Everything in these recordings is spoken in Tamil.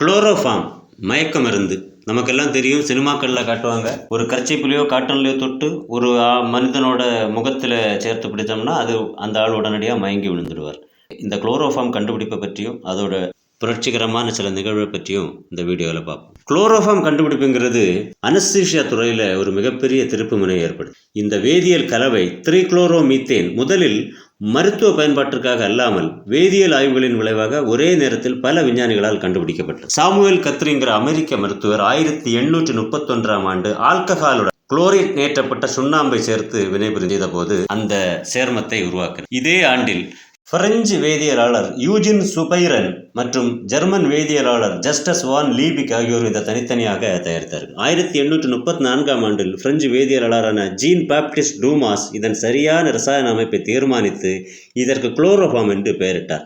குளோரோஃபார்ம் மயக்க மருந்து. நமக்கெல்லாம் தெரியும் சினிமாக்களில் காட்டுவாங்க. ஒரு கர்ச்சிப்புலையோ காட்டன்லையோ தொட்டு ஒரு மனிதனோட முகத்தில் சேர்த்து பிடித்தோம்னா அது அந்த ஆள் உடனடியாக மயங்கி விழுந்துடுவார். இந்த குளோரோஃபார்ம் கண்டுபிடிப்பை பற்றியும் அதோட புரட்சிகரமான சில நிகழ்வை பற்றியும் இந்த வீடியோவில் பார்ப்போம். குளோரோஃபார்ம் கண்டுபிடிப்புங்கிறது அனஸ்தீஷியா துறையில் ஒரு மிகப்பெரிய திருப்புமுனை ஏற்படுது இந்த வேதியியல் கலவை த்ரீ குளோரோமீத்தேன் முதலில் மருத்துவ பயன்பாட்டிற்காக அல்லாமல் வேதியியல் ஆய்வுகளின் விளைவாக ஒரே நேரத்தில் பல விஞ்ஞானிகளால் கண்டுபிடிக்கப்பட்டது. சாமுவேல் கத்ரிங்கிற அமெரிக்க மருத்துவர் ஆயிரத்தி எண்ணூற்றி முப்பத்தொன்றாம் ஆண்டு ஆல்கஹாலுடன் குளோரிட் நேற்றப்பட்ட சுண்ணாம்பை சேர்த்து வினைபுரிந்த போது அந்த சேர்மத்தை உருவாக்கினார். இதே ஆண்டில் பிரெஞ்சு வேதியியலாளர் யூஜின் சுபைரன் மற்றும் ஜெர்மன் வேதியியலாளர் ஜஸ்டஸ் வான் லீபிக் ஆகியோர் இதை தனித்தனியாக தயாரித்தார்கள் ஆயிரத்தி எண்ணூற்று முப்பத்தி நான்காம் ஆண்டில் பிரெஞ்சு வேதியியலாளரான ஜீன் பாப்டிஸ்ட் டூமாஸ் இதன் சரியான ரசாயன அமைப்பை தீர்மானித்து இதற்கு குளோரோஃபாம் என்று பெயரிட்டார்.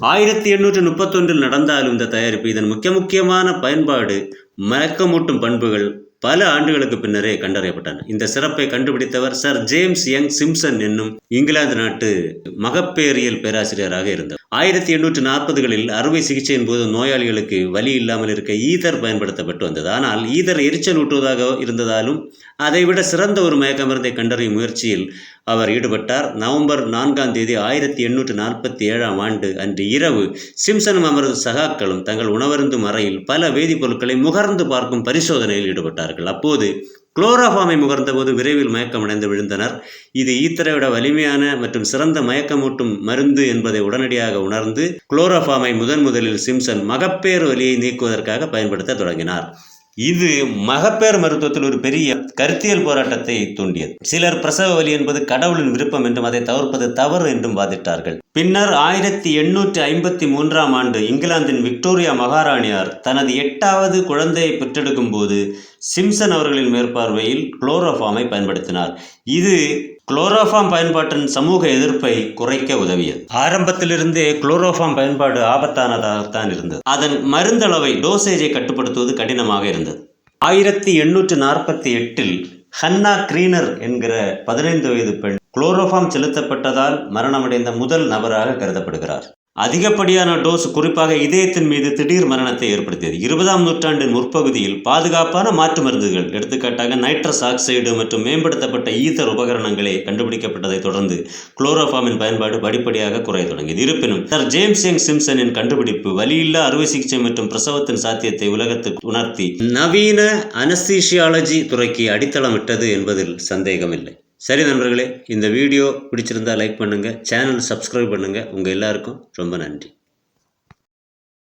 ஆயிரத்தி எண்ணூற்று முப்பத்தொன்றில் நடந்தாலும் இந்த தயாரிப்பு இதன் முக்கிய முக்கியமான பயன்பாடு மயக்கமூட்டும் பண்புகள் பல ஆண்டுகளுக்கு பின்னரே கண்டறியப்பட்டன இந்த சிறப்பை கண்டுபிடித்தவர் சர் ஜேம்ஸ் யங் சிம்சன் என்னும் இங்கிலாந்து நாட்டு மகப்பேறியல் பேராசிரியராக இருந்தார். ஆயிரத்தி எண்ணூற்று நாற்பதுகளில் அறுவை சிகிச்சையின் போது நோயாளிகளுக்கு வலி இல்லாமல் இருக்க ஈதர் பயன்படுத்தப்பட்டு வந்தது ஆனால் ஈதர் எரிச்சல் ஊட்டுவதாக இருந்ததாலும் அதைவிட சிறந்த ஒரு மயக்க மருந்தை கண்டறியும் முயற்சியில் அவர் ஈடுபட்டார். நவம்பர் நான்காம் தேதி ஆயிரத்தி எண்ணூற்று நாற்பத்தி ஏழாம் ஆண்டு அன்று இரவு சிம்சனும் அவரது சகாக்களும் தங்கள் உணவருந்தும் அறையில் பல வேதிப்பொருட்களை முகர்ந்து பார்க்கும் பரிசோதனையில் ஈடுபட்டார்கள். அப்போது குளோரோஃபாமை முகர்ந்தபோது விரைவில் மயக்கமடைந்து விழுந்தனர். இது ஈத்தரை விட வலிமையான மற்றும் சிறந்த மயக்கமூட்டும் மருந்து என்பதை உடனடியாக உணர்ந்து குளோரோஃபாமை முதன் முதலில் சிம்சன் மகப்பேறு வலியை நீக்குவதற்காக பயன்படுத்த தொடங்கினார். இது மகப்பேறு மருத்துவத்தில் ஒரு பெரிய கருத்தியல் போராட்டத்தை தூண்டியது. சிலர் பிரசவ வலி என்பது கடவுளின் விருப்பம் என்றும் அதை தவிர்ப்பது தவறு என்றும் வாதிட்டார்கள். பின்னர் ஆயிரத்தி எண்ணூற்றி ஐம்பத்தி மூன்றாம் ஆண்டு இங்கிலாந்தின் விக்டோரியா மகாராணியார் தனது எட்டாவது குழந்தையை பெற்றெடுக்கும் போது சிம்சன் அவர்களின் மேற்பார்வையில் குளோரோஃபாமை பயன்படுத்தினார். இது குளோரோஃபாம் பயன்பாட்டின் சமூக எதிர்ப்பை குறைக்க உதவியது. ஆரம்பத்திலிருந்தே குளோரோஃபார்ம் பயன்பாடு ஆபத்தானதாகத்தான் இருந்தது. அதன் மருந்தளவை டோசேஜை கட்டுப்படுத்துவது கடினமாக இருந்தது. ஆயிரத்தி எண்ணூற்று நாற்பத்தி எட்டில் ஹன்னா கிரீனர் என்கிற பதினைந்து வயது பெண் குளோரோஃபார்ம் செலுத்தப்பட்டதால் மரணமடைந்த முதல் நபராக கருதப்படுகிறார். அதிகப்படியான டோஸ் குறிப்பாக இதயத்தின் மீது திடீர் மரணத்தை ஏற்படுத்தியது. இருபதாம் நூற்றாண்டின் முற்பகுதியில் பாதுகாப்பான மாற்று மருந்துகள் எடுத்துக்காட்டாக நைட்ரஸ் ஆக்சைடு மற்றும் மேம்படுத்தப்பட்ட ஈதர் உபகரணங்களே கண்டுபிடிக்கப்பட்டதைத் தொடர்ந்து குளோரோஃபார்மின் பயன்பாடு படிப்படியாக குறைய தொடங்கியது. இருப்பினும் சர் ஜேம்ஸ் யங் சிம்சனின் கண்டுபிடிப்பு வலியில்லா அறுவை சிகிச்சை மற்றும் பிரசவத்தின் சாத்தியத்தை உலகத்துக்கு உணர்த்தி நவீன அனஸ்தீஷியாலஜி துறைக்கு அடித்தளமிட்டது என்பதில் சந்தேகமில்லை. சரி நண்பர்களே இந்த வீடியோ பிடிச்சிருந்தா லைக் பண்ணுங்கள் சேனல் சப்ஸ்கிரைப் பண்ணுங்கள் உங்கள் எல்லாருக்கும் ரொம்ப நன்றி.